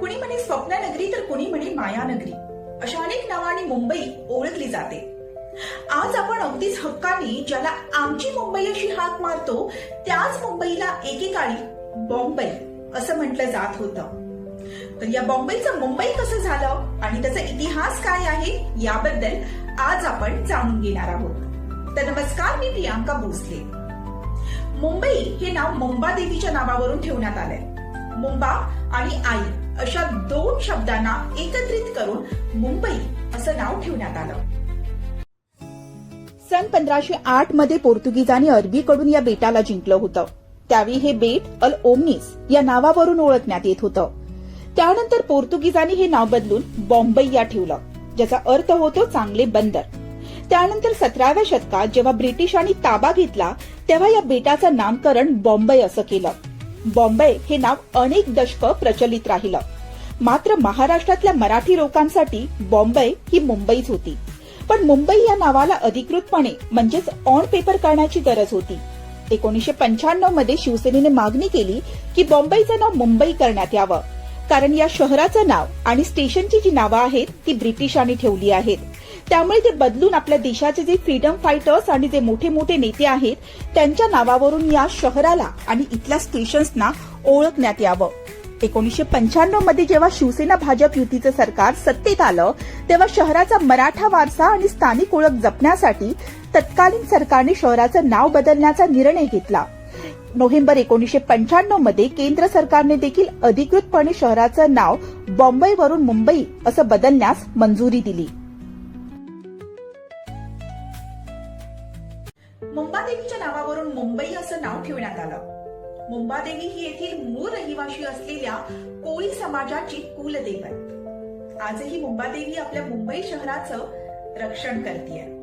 कुणी म्हणे स्वप्ननगरी तर कुणी म्हणे मायानगरी अशा अनेक नावाने मुंबई ओळखली जाते. आज आपण अगदीच हक्काने ज्याला आमची मुंबई अशी हाक मारतो त्याच मुंबईला एकेकाळी बॉम्बई असं म्हटलं जात होतं. तर या बॉम्बेचं मुंबई कसं झालं आणि त्याचा इतिहास काय आहे याबद्दल आज आपण जाणून घेणार आहोत. तर नमस्कार मी प्रियांका भोसले. मुंबई हे नाव मुंबा देवीच्या नावावरून ठेवण्यात आलंय. मुंबा आणि आई अशा दोन शब्दांना एकत्रित करून मुंबई असं नाव ठेवण्यात आलं. सन पंधराशे आठमध्ये पोर्तुगीजांनी अरबीकडून या बेटाला जिंकलं होतं. त्यावेळी हे बेट अल ओमनिस या नावावरून ओळखण्यात येत होतं. त्यानंतर पोर्तुगीजांनी हे नाव बदलून बॉम्बई या ठेवलं ज्याचा अर्थ होतो चांगले बंदर. त्यानंतर सतराव्या शतकात जेव्हा ब्रिटिशांनी ताबा घेतला तेव्हा या बेटाचं नामकरण बॉम्बे असं केलं. बॉम्बे हे नाव अनेक दशक प्रचलित राहिलं. मात्र महाराष्ट्रातल्या मराठी लोकांसाठी बॉम्बे ही मुंबईच होती. पण मुंबई या नावाला अधिकृतपणे म्हणजेच ऑन पेपर करण्याची गरज होती. एकोणीशे पंच्याण्णवमध्ये शिवसेनेने मागणी केली की बॉम्बेचं नाव मुंबई करण्यात यावं. कारण या शहराचं नाव आणि स्टेशनची जी नावं आहेत ती ब्रिटिशांनी ठेवली आहेत. त्यामुळे ते बदलून आपल्या देशाचे जे फ्रीडम फायटर्स आणि जे मोठे मोठे नेते आहेत त्यांच्या नावावरून या शहराला आणि इथल्या स्टेशन्सना ओळखण्यात यावं. एकोणीशे पंच्याण्णवमध्ये जेव्हा शिवसेना भाजप युतीचं सरकार सत्तेत आलं तेव्हा शहराचा मराठा वारसा आणि स्थानिक ओळख जपण्यासाठी तत्कालीन सरकारने शहराचं नाव बदलण्याचा निर्णय घेतला. नोव्हेंबर एकोणीशे पंच्याण्णवमध्ये केंद्र सरकारने देखील अधिकृतपणे शहराचं नाव बॉम्बईवरून मुंबई असं बदलण्यास मंजुरी दिली. मुंबादेवीच्या नावावरून मुंबई असं नाव ठेवण्यात आलं. मुंबादेवी ही येथील मूळ रहिवाशी असलेल्या कोळी समाजाची कुलदैवत. आजही मुंबादेवी आपल्या मुंबई शहराचं रक्षण करते